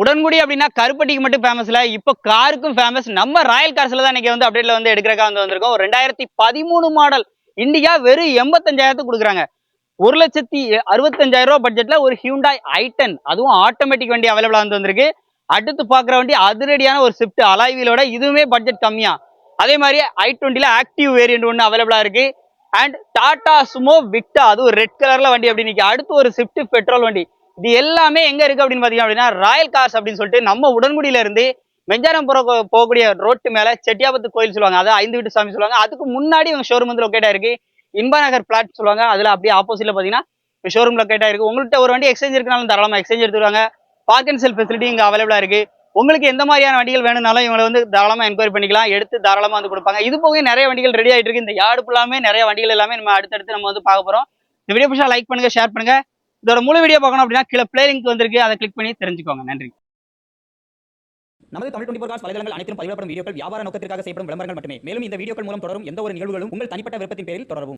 உடன்குடி அப்படின்னா கருப்பட்டிக்கு மட்டும் ஃபேமஸ்ல இப்போ காருக்கும் ஃபேமஸ் நம்ம ராயல் கார்ஸ்ல தான் இன்னைக்கு வந்து அப்டேட்ல வந்து எடுக்கிறக்கா வந்து வந்திருக்கோம். ரெண்டாயிரத்தி பதிமூணு மாடல் இந்தியா வெறும் எண்பத்தஞ்சாயிரத்துக்கு கொடுக்குறாங்க. ஒரு லட்சத்தி அறுபத்தஞ்சாயிரம் ரூபா பட்ஜெட்ல ஒரு ஹியூண்டாய் ஐட்டன் அதுவும் ஆட்டோமேட்டிக் வண்டி அவைலபிளா வந்து வந்திருக்கு. அடுத்து பார்க்குற வண்டி அதிரடியான ஒரு ஸ்விஃப்ட் அலாய்வீலோட இதுவுமே பட்ஜெட் கம்மியா. அதே மாதிரி ஐ டுவெண்ட்டில ஆக்டிவ் வேரியன்ட் ஒன்று அவைலபிளா இருக்கு. அண்ட் டாடா சுமோ விக்டா அதுவும் ரெட் கலர்ல வண்டி அப்படி நிற்கி அடுத்து ஒரு ஸ்விஃப்ட் பெட்ரோல் வண்டி. இது எல்லாமே எங்க இருக்கு அப்படின்னு பாத்தீங்க அப்படின்னா ராயல் கார்ஸ் அப்படின்னு சொல்லிட்டு நம்ம உடன்குடியில இருந்து மெஞ்சாரம் போற போகக்கூடிய ரோட்டு மேல செட்டியாபத்து கோயில் சொல்லுவாங்க. அதாவது ஐந்து வீட்டு சாமி சொல்லுவாங்க. அதுக்கு முன்னாடி இவங்க ஷோரூம் வந்து லொக்கேட் ஆயிருக்கு. இன்பா நகர் பிளாட் சொல்லுவாங்க. அதுல அப்படியே ஆப்போசிட்ல பாத்தீங்கன்னா ஷோரூம் லொக்கேட் ஆயிருக்கு. உங்கள்கிட்ட ஒரு வண்டி எக்ஸ்சேஞ்ச் இருக்குனாலும் தாராளமா எக்ஸ்சேஞ்ச் எடுத்துருவாங்க பார்க் அண்ட் செல் ஃபெசிலிட்டி இங்க அவைலபிளா இருக்கு. உங்களுக்கு எந்த மாதிரியான வண்டிகள் வேணும்னாலும் இவங்களை வந்து தாராளமா என்கொயரி பண்ணிக்கலாம். எடுத்து தாராளமா வந்து கொடுப்பாங்க. இது போக நிறைய வண்டிகள் ரெடி ஆயிட்டு இருக்கு. இந்த யார்டு ஃபுல்லாமே நிறைய வண்டிகள் எல்லாமே நம்ம அடுத்தடுத்து நம்ம வந்து பார்க்க போறோம். இந்த வீடியோ பிடிச்சா லைக் பண்ணுங்க ஷேர் பண்ணுங்க. இதோட முழு வீடியோ பார்க்கணும் அப்படின்னா கீழே பிளே லிங்க் வந்திருக்கு. அதை கிளிக் பண்ணி தெரிஞ்சுக்கோங்க. நன்றி. நமது தமிழ் டுவெண்டி ஃபோர் வலைதளங்கள் அனைத்தும் பதிவிடப்படும் வீடியோக்கள் வியாபார நோக்கத்திற்காக செய்யப்படும் விளம்பரங்கள் மட்டுமே. மேலும் இந்த வீடியோக்கள் மூலம் தொடரும் எந்த ஒரு நிகழ்வுகளும் உங்கள் தனிப்பட்ட விருப்பத்தின் பேரில் தொடரும்